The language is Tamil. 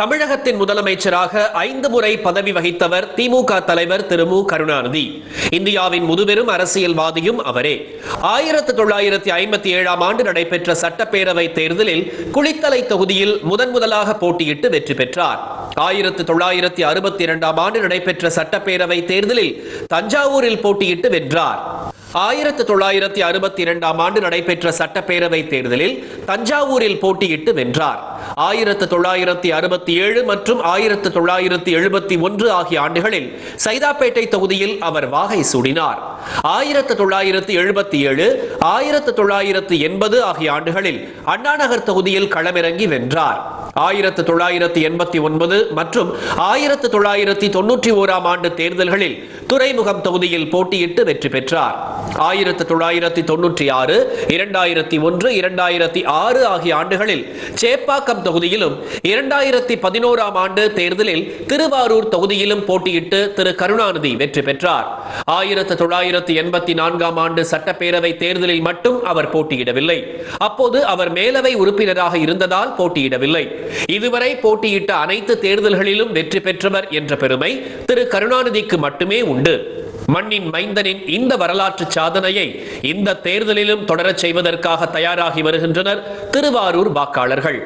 தமிழகத்தின் முதலமைச்சராக ஐந்து முறை பதவி வகித்தவர் திமுக தலைவர் திரு மு. கருணாநிதி. இந்தியாவின் முதுபெரும் அரசியல்வாதியும் அவரே. ஆயிரத்து தொள்ளாயிரத்தி ஐம்பத்தி ஏழாம் ஆண்டு நடைபெற்ற சட்டப்பேரவை தேர்தலில் குளித்தலை தொகுதியில் முதன் முதலாக போட்டியிட்டு வெற்றி பெற்றார். ஆயிரத்து தொள்ளாயிரத்தி அறுபத்தி இரண்டாம் ஆண்டு நடைபெற்ற சட்டப்பேரவை தேர்தலில் தஞ்சாவூரில் போட்டியிட்டு வென்றார். ஆயிரத்து தொள்ளாயிரத்தி அறுபத்தி இரண்டாம் ஆண்டு நடைபெற்ற சட்டப்பேரவை தேர்தலில் தஞ்சாவூரில் போட்டியிட்டு வென்றார். ஆயிரத்து தொள்ளாயிரத்தி அறுபத்தி ஏழு மற்றும் ஆயிரத்து தொள்ளாயிரத்தி எழுபத்தி ஒன்று ஆகிய ஆண்டுகளில் சைதாப்பேட்டை தொகுதியில் அவர் வாகை சூடினார். ஆயிரத்து தொள்ளாயிரத்தி எழுபத்தி ஏழு ஆயிரத்து தொள்ளாயிரத்து எண்பது ஆகிய ஆண்டுகளில் அண்ணாநகர் தொகுதியில் களமிறங்கி வென்றார். ஆயிரத்து தொள்ளாயிரத்தி எண்பத்தி ஒன்பது மற்றும் ஆயிரத்து தொள்ளாயிரத்தி தொன்னூற்றி ஓராம் ஆண்டு தேர்தல்களில் துறைமுகம் தொகுதியில் போட்டியிட்டு வெற்றி பெற்றார். ஆயிரத்து தொள்ளாயிரத்தி தொன்னூற்றி ஆறு இரண்டாயிரத்தி ஒன்று இரண்டாயிரத்தி ஆறு ஆகிய ஆண்டுகளில் சேப்பாக்கம் தொகுதியிலும் இரண்டாயிரத்தி பதினோராம் ஆண்டு தேர்தலில் திருவாரூர் தொகுதியிலும் போட்டியிட்டு திரு. கருணாநிதி வெற்றி பெற்றார். ஆயிரத்து தொள்ளாயிரத்து எண்பத்தி நான்காம் ஆண்டு சட்டப்பேரவை தேர்தலில் மட்டும் அவர் போட்டியிடவில்லை. அப்போது அவர் மேலவை உறுப்பினராக இருந்ததால் போட்டியிடவில்லை. இதுவரை போட்டியிட்ட அனைத்து தேர்தல்களிலும் வெற்றி பெற்றவர் என்ற பெருமை திரு கருணாநிதிக்கு மட்டுமே உண்டு. மண்ணின் மைந்தனின் இந்த வரலாற்று சாதனையை இந்த தேர்தலிலும் தொடரச் செய்வதற்காக தயாராகி வருகின்றனர் திருவாரூர் வாக்காளர்கள்.